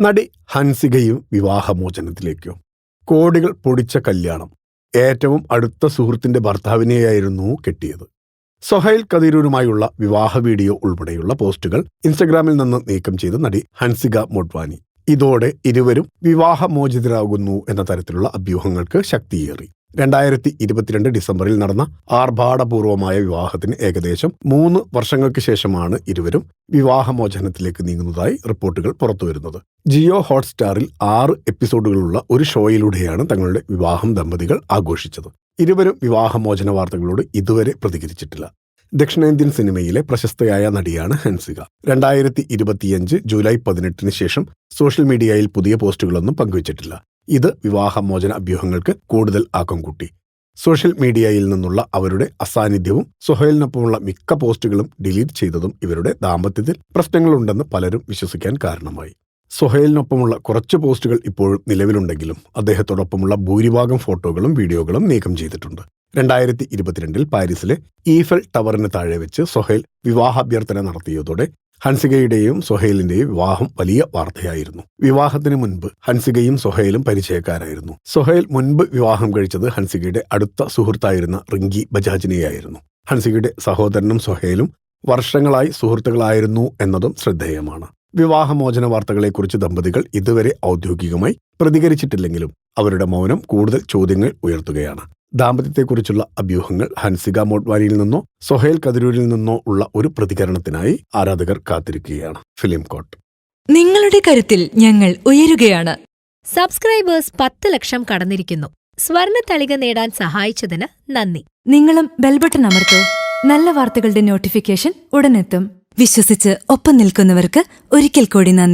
നടി ഹൻസികയും വിവാഹമോചനത്തിലേക്കോ. കോടികൾ പൊടിച്ച കല്യാണം. ഏറ്റവും അടുത്ത സുഹൃത്തിന്റെ ഭർത്താവിനെയായിരുന്നു കെട്ടിയത്. സൊഹൈൽ കദീരൂരുമായുള്ള വിവാഹ വീഡിയോ ഉൾപ്പെടെയുള്ള പോസ്റ്റുകൾ ഇൻസ്റ്റഗ്രാമിൽ നിന്ന് നീക്കം ചെയ്ത നടി ഹൻസിക മൊഡ്വാനി. ഇതോടെ ഇരുവരും വിവാഹമോചിതരാകുന്നു എന്ന തരത്തിലുള്ള അഭ്യൂഹങ്ങൾക്ക് ശക്തിയേറി. രണ്ടായിരത്തി ഇരുപത്തിരണ്ട് ഡിസംബറിൽ നടന്ന ആർഭാടപൂർവമായ വിവാഹത്തിന് ഏകദേശം മൂന്ന് വർഷങ്ങൾക്ക് ശേഷമാണ് ഇരുവരും വിവാഹമോചനത്തിലേക്ക് നീങ്ങുന്നതായി റിപ്പോർട്ടുകൾ പുറത്തുവരുന്നത് ജിയോ ഹോട്ട്സ്റ്റാറിൽ ആറ് എപ്പിസോഡുകളുള്ള ഒരു ഷോയിലൂടെയാണ് തങ്ങളുടെ വിവാഹം ദമ്പതികൾ ആഘോഷിച്ചത്. ഇരുവരും വിവാഹമോചന വാർത്തകളോട് ഇതുവരെ പ്രതികരിച്ചിട്ടില്ല. ദക്ഷിണേന്ത്യൻ സിനിമയിലെ പ്രശസ്തയായ നടിയാണ് ഹൻസിക. രണ്ടായിരത്തി ഇരുപത്തിയഞ്ച് ജൂലൈ പതിനെട്ടിന് ശേഷം സോഷ്യൽ മീഡിയയിൽ പുതിയ പോസ്റ്റുകളൊന്നും പങ്കുവച്ചിട്ടില്ല. ഇത് വിവാഹമോചന അഭ്യൂഹങ്ങൾക്ക് കൂടുതൽ ആക്കം കൂട്ടി. സോഷ്യൽ മീഡിയയിൽ നിന്നുള്ള അവരുടെ അസാന്നിധ്യവും സുഹൈലിനൊപ്പമുള്ള മിക്ക പോസ്റ്റുകളും ഡിലീറ്റ് ചെയ്തതും ഇവരുടെ ദാമ്പത്യത്തിൽ പ്രശ്നങ്ങളുണ്ടെന്ന് പലരും വിശ്വസിക്കാൻ കാരണമായി. സുഹൈലിനൊപ്പമുള്ള കുറച്ച് പോസ്റ്റുകൾ ഇപ്പോഴും നിലവിലുണ്ടെങ്കിലും അദ്ദേഹത്തോടൊപ്പമുള്ള ഭൂരിഭാഗം ഫോട്ടോകളും വീഡിയോകളും നീക്കം ചെയ്തിട്ടുണ്ട്. രണ്ടായിരത്തി ഇരുപത്തിരണ്ടിൽ പാരീസിലെ ഈഫൽ ടവറിന് താഴെ വെച്ച് സൊഹേൽ വിവാഹാഭ്യർത്ഥന നടത്തിയതോടെ ഹൻസികയുടെയും സൊഹേലിന്റെയും വിവാഹം വലിയ വാർത്തയായിരുന്നു. വിവാഹത്തിന് മുൻപ് ഹൻസികയും സൊഹേലും പരിചയക്കാരായിരുന്നു. സൊഹേൽ മുൻപ് വിവാഹം കഴിച്ചത് ഹൻസികയുടെ അടുത്ത സുഹൃത്തായിരുന്ന റിങ്കി ബജാജിനെയായിരുന്നു. ഹൻസികയുടെ സഹോദരനും സൊഹേലും വർഷങ്ങളായി സുഹൃത്തുക്കളായിരുന്നു എന്നതും ശ്രദ്ധേയമാണ്. വിവാഹമോചന വാർത്തകളെക്കുറിച്ച് ദമ്പതികൾ ഇതുവരെ ഔദ്യോഗികമായി പ്രതികരിച്ചിട്ടില്ലെങ്കിലും അവരുടെ മൗനം കൂടുതൽ ചോദ്യങ്ങൾ ഉയർത്തുകയാണ്. ദാമ്പത്യത്തെക്കുറിച്ചുള്ള അഭ്യൂഹങ്ങൾ ഹൻസിക മോട്ട്വാനിയിൽ നിന്നോ സൊഹേൽ കതിരൂരിൽ നിന്നോ ഉള്ള ഒരു പ്രതികരണത്തിനായി ആരാധകർ കാത്തിരിക്കുകയാണ്. ഫിലിം കോട്ട്. നിങ്ങളുടെ കരുത്തിൽ ഞങ്ങൾ ഉയരുകയാണ്. സബ്സ്ക്രൈബേഴ്സ് പത്ത് ലക്ഷം കടന്നിരിക്കുന്നു. സ്വർണ തളിക നേടാൻ സഹായിച്ചതിന് നന്ദി. നിങ്ങളും ബെൽബട്ടൺ അമർത്തോ. നല്ല വാർത്തകളുടെ നോട്ടിഫിക്കേഷൻ ഉടനെത്തും. വിശ്വസിച്ച് ഒപ്പം നിൽക്കുന്നവർക്ക് ഒരിക്കൽ കൂടി നന്ദി.